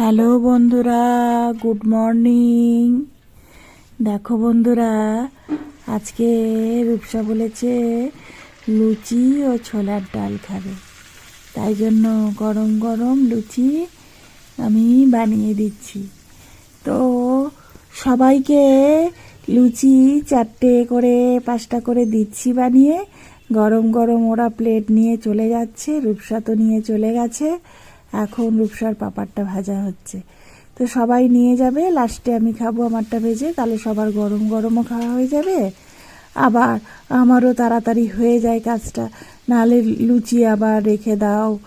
Hello বন্ধুরা, good morning. দেখো বন্ধুরা, আজকে রূপসা বলেছে লুচি ও ছোলার ডাল খাবে। তাই জন্য গরম গরম লুচি আমি বানিয়ে দিচ্ছি। তো সবাইকে লুচি চারটে করে, পাঁচটা করে দিচ্ছি বানিয়ে। গরম গরম ওরা প্লেট নিয়ে চলে যাচ্ছে, রূপসা তো নিয়ে চলে গেছে। এখন রূপসার পাপারটা ভাজা হচ্ছে। তো সবাই নিয়ে যাবে, লাস্টে আমি খাব আমারটা ভেজে, তাহলে সবার গরম গরমও খাওয়া হয়ে যাবে। আবার আমারও তাড়াতাড়ি হয়ে যায় কাজটা, নাহলে লুচি আবার রেখে দাও,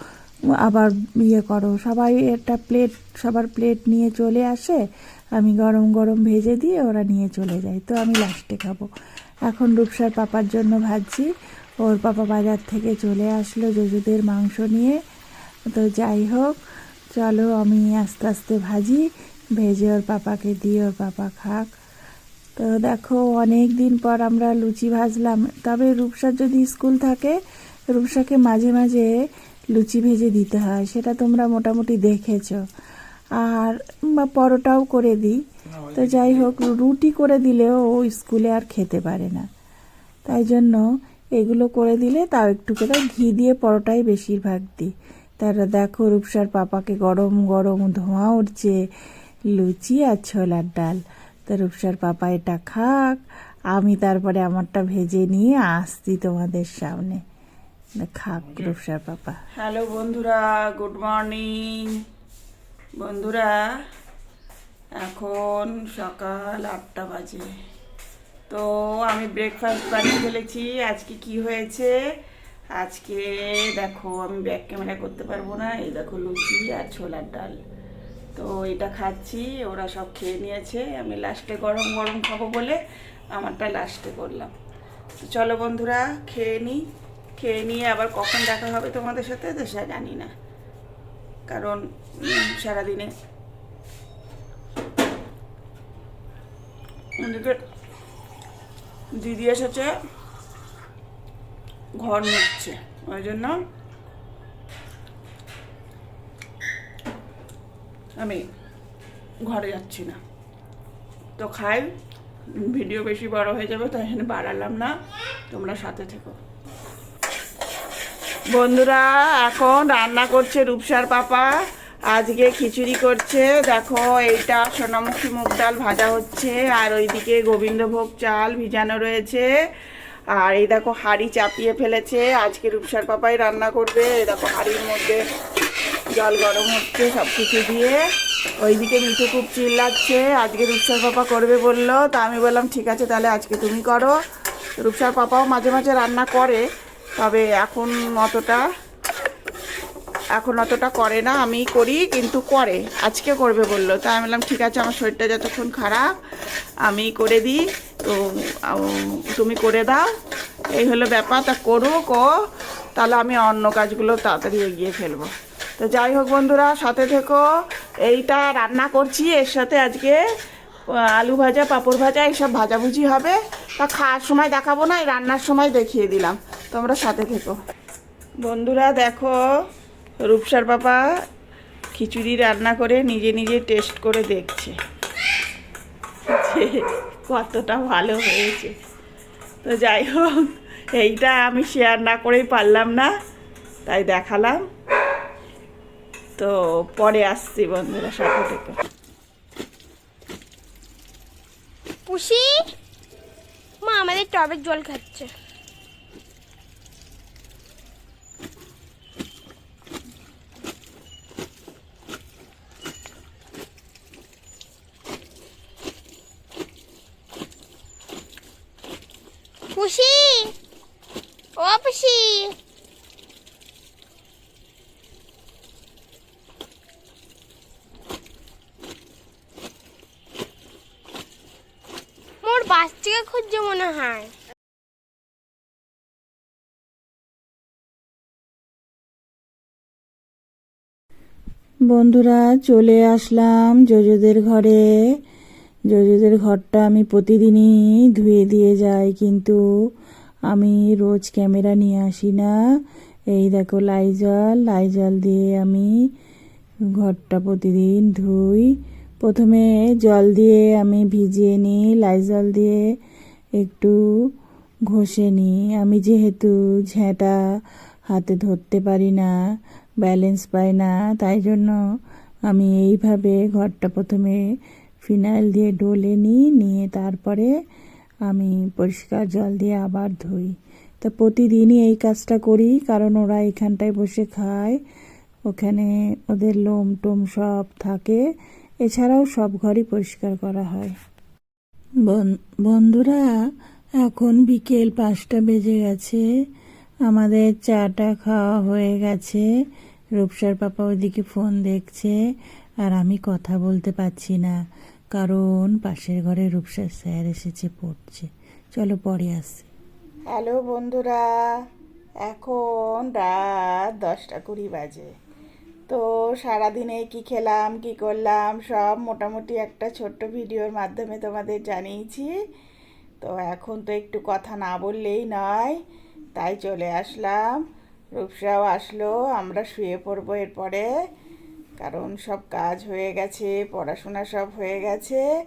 আবার ইয়ে করো। সবাই একটা প্লেট, সবার প্লেট নিয়ে চলে আসে, আমি গরম গরম ভেজে দিয়ে ওরা নিয়ে চলে যায়। তো আমি লাস্টে খাব। এখন রূপসার পাপার জন্য ভাজছি। ওর পাপা বাজার থেকে চলে আসলো জজুদের মাংস নিয়ে। তো যাই হোক, চলো আমি আস্তে আস্তে ভাজি। ভেজে ওর পাপাকে দিয়ে ওর পাপা খাক। তো দেখো অনেক দিন পর আমরা লুচি ভাজলাম। তবে রূপসার যদি স্কুল থাকে, রূপসাকে মাঝে মাঝে লুচি ভেজে দিতে হয়। সেটা তোমরা মোটামুটি দেখেছ। আর পরোটাও করে দিই। তো যাই হোক, রুটি করে দিলেও ও স্কুলে আর খেতে পারে না। তাই জন্য এগুলো করে দিলে তাও একটু করে ঘি দিয়ে পরোটাই বেশিরভাগ দিই। তারা দেখো রূপসার পাপাকে গরম গরম ধোঁয়া উঠছে লুচি আর ছোলার ডাল। তো রূপসার পাপা এটা খাক আমি তারপরে আমারটা ভেজে নিয়ে আসছি তোমাদের সামনে। খাক রূপসার পাপা। হ্যালো বন্ধুরা গুড মর্নিং বন্ধুরা এখন সকাল আটটা বাজে। তো আমি ব্রেকফাস্ট বানিয়ে ফেলেছি। আজকে কি হয়েছে? আজকে দেখো আমি ব্যাক ক্যামেরা করতে পারব না। এই দেখো লুচি আর ছোলার ডাল। তো এটা খাচ্ছি, ওরা সব খেয়ে নিয়েছে। আমি লাস্টে গরম গরম খাব বলে আমারটা লাস্টে করলাম। তো চলো বন্ধুরা, খেয়ে নিই খেয়ে নিয়ে আবার কখন দেখা হবে তোমাদের সাথে, তো সেটা জানি না। কারণ সারাদিনে। দিদি এসেছে। ঘর মুছছে। ওই জন্য আমি ঘরে যাচ্ছি না। তো খাই, ভিডিও বেশি বড় হয়ে যাবে, তাই জন্য বাড়ালাম না। তোমরা সাথে থেকো। বন্ধুরা, এখন রান্না করছে রূপসার পাপা। আজকে খিচুড়ি করছে। দেখো, এইটা সোনামুখী মুগ ডাল ভাজা হচ্ছে। আর ওইদিকে গোবিন্দভোগ চাল ভিজানো রয়েছে। আর এই দেখো হাঁড়ি চাপিয়ে ফেলেছে। আজকে রূপসার পাপাই রান্না করবে। এই দেখো হাঁড়ির মধ্যে জল গরম হচ্ছে সব কিছু দিয়ে। ওইদিকে মিঠু খুব চিল্লাচ্ছে। আজকে রূপসার পাপা করবে বলল। তা আমি বললাম, ঠিক আছে তাহলে আজকে তুমি করো। রূপসার পাপাও মাঝে মাঝে রান্না করে, তবে এখন অতটা এখন অতটা করে না। আমি করি, কিন্তু করে। আজকে করবে বলল। তাই আমি বললাম, ঠিক আছে, আমার শরীরটা যতক্ষণ খারাপ আমি করে দিই। তো তুমি করে দাও। এই হলো ব্যাপার, তা করুক ও, তাহলে আমি অন্য কাজগুলো তাড়াতাড়ি এগিয়ে ফেলব। তো যাই হোক বন্ধুরা, সাথে থেকো। এইটা রান্না করছি, এর সাথে আজকে আলু ভাজা, পাঁপড় ভাজা, এইসব ভাজাভুজি হবে। তা খাওয়ার সময় দেখাবো না, এই রান্নার সময় দেখিয়ে দিলাম। তোমরা সাথে থেকো। বন্ধুরা দেখো, রূপসার বাবা খিচুড়ি রান্না করে নিজে নিজে টেস্ট করে দেখছে। কতটা ভালো হয়েছে। তো যাই হোক, এইটা আমি শেয়ার না করেই পারলাম না, তাই দেখালাম। তো পরে আসছি বন্ধুরা সাথে থেকে। পুষি, মা আমাদের টবে জল খাচ্ছে। পুষি ও পুষি মোর বাচ্চাকে খুঁজছে মনে হয়। বন্ধুরা চলে আসলাম জজুদের ঘরে। জজুদের ঘরটা আমি প্রতিদিনই ধুয়ে দিয়ে যাই, কিন্তু আমি রোজ ক্যামেরা নিয়ে আসি না। এই দেখো লাইজল লাইজল দিয়ে আমি ঘরটা প্রতিদিন ধুই। প্রথমে জল দিয়ে আমি ভিজিয়ে নিই, লাইজল দিয়ে একটু ঘষে নিই। আমি যেহেতু ঝেঁটা হাতে ধরতে পারি না ব্যালেন্স পাই না, তাই জন্য আমি এইভাবে ঘরটা প্রথমে ফিনাইল দিয়ে ডলে নিই, নিয়ে তারপরে আমি পরিষ্কার জল দিয়ে আবার ধুই। তা প্রতিদিনই এই কাজটা করি, কারণ ওরা এখানটায় বসে খায়। ওখানে ওদের লোম টোম সব থাকে। এছাড়াও সব ঘরই পরিষ্কার করা হয়। বন- বন্ধুরা, এখন বিকেল পাঁচটা বেজে গেছে। আমাদের চাটা খাওয়া হয়ে গেছে। রূপসার পাপা ওইদিকে ফোন দেখছে। আর আমি কথা বলতে পারছি না। কারণ পাশের ঘরে রূপসার স্যার এসেছে, পড়ছে। চলো পরে আসি। হ্যালো বন্ধুরা, এখন রাত দশটা কুড়ি বাজে। তো সারাদিনে কি খেলাম, কি করলাম, সব মোটামুটি একটা ছোট্ট ভিডিওর মাধ্যমে তোমাদের জানিয়েছি। তো এখন তো একটু কথা না বললেই নয়, তাই চলে আসলাম। রূপসাও আসলো, আমরা শুয়ে পড়ব এরপরে। কারণ সব কাজ হয়ে গেছে পড়াশোনা সব হয়ে গেছে।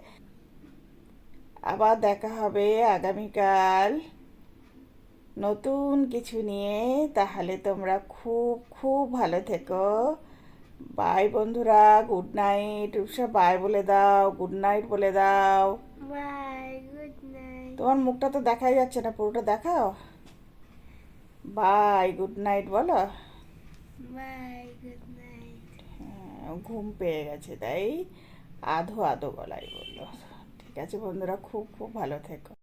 আবার দেখা হবে আগামীকাল। নতুন কিছু নিয়ে তাহলে তোমরা খুব খুব ভালো থেকো। বাই বন্ধুরা গুড নাইট রূপসা বাই বলে দাও গুড নাইট বলে দাও। বাই গুড নাইট তোমার মুখটা তো দেখাই যাচ্ছে না পুরোটা দেখাও। বাই গুড নাইট বলো। বাই গুড নাইট ঘুম পেয়ে গেছে, তাই আধো আধো গলায় বলল। ঠিক আছে বন্ধুরা, খুব খুব ভালো থেকো।